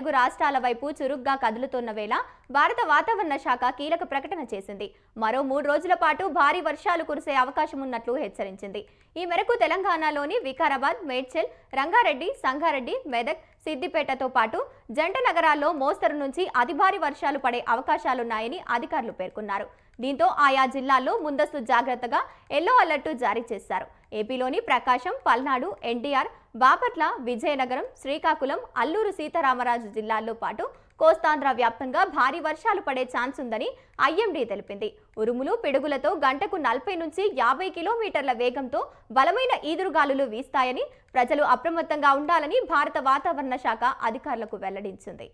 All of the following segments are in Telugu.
తెలుగు రాష్ట్రాల వైపు చురుగ్గా కదులుతున్న వేళ భారత వాతావరణ శాఖ కీలక ప్రకటన చేసింది. మరో మూడు రోజుల పాటు భారీ వర్షాలు కురిసే అవకాశం ఉన్నట్లు హెచ్చరించింది. ఈ మేరకు తెలంగాణలోని వికారాబాద్ మేడ్చల్ రంగారెడ్డి సంగారెడ్డి మెదక్ సిద్దిపేటతో పాటు జంట నగరాల్లో మోస్తరు నుంచి అతి భారీ వర్షాలు పడే అవకాశాలున్నాయని అధికారులు పేర్కొన్నారు. దీంతో ఆయా జిల్లాల్లో ముందస్తు జాగ్రత్తగా ఎల్లో అలర్టు జారీ చేశారు. ఏపీలోని ప్రకాశం పల్నాడు ఎన్టీఆర్ బాపట్ల విజయనగరం శ్రీకాకుళం అల్లూరు సీతారామరాజు జిల్లాల్లో పాటు కోస్తాంధ్ర వ్యాప్తంగా భారీ వర్షాలు పడే ఛాన్స్ ఉందని ఐఎండీ తెలిపింది. ఉరుములు పిడుగులతో గంటకు నలభై నుంచి యాభై కిలోమీటర్ల వేగంతో బలమైన ఈదురుగాలులు వీస్తాయని ప్రజలు అప్రమత్తంగా ఉండాలని భారత వాతావరణ శాఖ అధికారులకు వెల్లడించింది.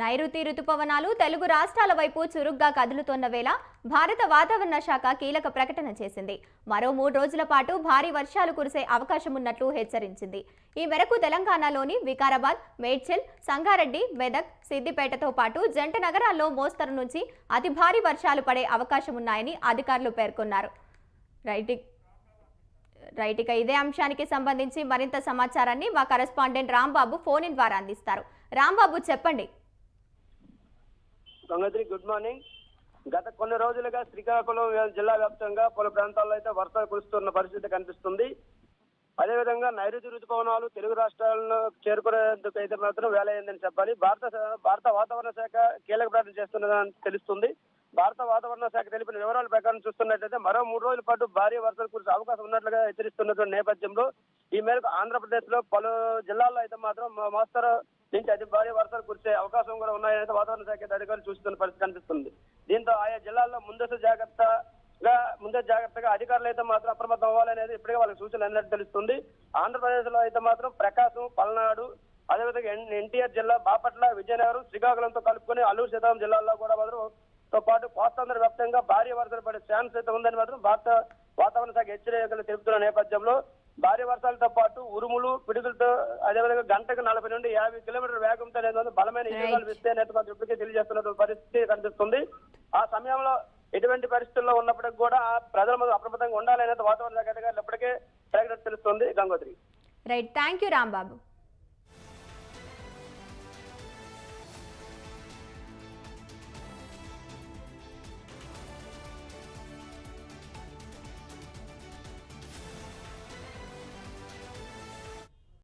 నైరుతి రుతుపవనాలు తెలుగు రాష్ట్రాల వైపు చురుగ్గా కదులుతున్న వేళ భారత వాతావరణ శాఖ కీలక ప్రకటన చేసింది. మరో మూడు రోజుల పాటు భారీ వర్షాలు కురిసే అవకాశం ఉన్నట్లు హెచ్చరించింది. ఈ మేరకు తెలంగాణలోని వికారాబాద్ మేడ్చల్ సంగారెడ్డి మెదక్ సిద్దిపేటతో పాటు జంట నగరాల్లో మోస్తరు నుంచి అతి భారీ వర్షాలు పడే అవకాశం ఉన్నాయని అధికారులు పేర్కొన్నారు. రైట్ రైట్ ఇక ఇదే అంశానికి సంబంధించి మరింత సమాచారాన్ని మా కరెస్పాండెంట్ రాంబాబు ఫోన్ ఇన్ ద్వారా అందిస్తారు. రాంబాబు చెప్పండి. గంగత్రి గుడ్ మార్నింగ్ గత కొన్ని రోజులుగా శ్రీకాకుళం జిల్లా వ్యాప్తంగా పలు ప్రాంతాల్లో అయితే వర్షాలు కురుస్తున్న పరిస్థితి కనిపిస్తుంది. అదేవిధంగా నైరుతి రుతుపవనాలు తెలుగు రాష్ట్రాలను చేరుకునేందుకు అయితే మాత్రం వేల అయిందని చెప్పాలి. భారత భారత వాతావరణ శాఖ కీలక ప్రకటన చేస్తున్నదని తెలుస్తుంది. భారత వాతావరణ శాఖ తెలిపిన వివరాల ప్రకారం చూస్తున్నట్లయితే మరో మూడు రోజుల పాటు భారీ వర్షాలు కురిసే అవకాశం ఉన్నట్లుగా హెచ్చరిస్తున్నటువంటి నేపథ్యంలో ఈ మేరకు ఆంధ్రప్రదేశ్లో పలు జిల్లాల్లో అయితే మాత్రం మోస్తరు నుంచి అతి భారీ వర్షాలు కురిసే అవకాశం కూడా ఉన్నాయని వాతావరణ శాఖ అధికారులు చూస్తున్న పరిస్థితి కనిపిస్తుంది. దీంతో ఆయా జిల్లాల్లో ముందస్తు జాగ్రత్తగా ముందస్తు జాగ్రత్తగా అధికారులు అయితే మాత్రం అప్రమత్తం అవ్వాలనేది ఇప్పటికే వాళ్ళకి సూచనలు అన్నట్టు తెలుస్తుంది. ఆంధ్రప్రదేశ్లో అయితే మాత్రం ప్రకాశం పల్నాడు అదేవిధంగా ఎన్టీఆర్ జిల్లా బాపట్ల విజయనగరం శ్రీకాకుళంతో కలుపుకొని అల్లూరు సీతారాం జిల్లాల్లో కూడా మాత్రం తో పాటు కోస్తాంధ్ర వ్యాప్తంగా భారీ వర్షాలు పడే ఛాన్స్ అయితే ఉందని మాత్రం భారత వాతావరణ శాఖ హెచ్చరికలు తెలుపుతున్న నేపథ్యంలో భారీ వర్షాలతో పాటు ఉరుములు పిడుగులతో అదేవిధంగా గంటకు నలభై నుండి యాభై కిలోమీటర్ వేగంతో అనేది బలమైన ఈదురుగాలు వీస్తే అనేది మాత్రం ఇప్పటికే తెలియజేస్తున్న పరిస్థితి కనిపిస్తుంది. ఆ సమయంలో ఎటువంటి పరిస్థితుల్లో ఉన్నప్పటికీ కూడా ఆ ప్రజల అప్రమత్తంగా ఉండాలనేది వాతావరణ శాఖ అధికారులు ఇప్పటికే ప్రకటన తెలుస్తుంది. Gangotri. Right thank you Rambabu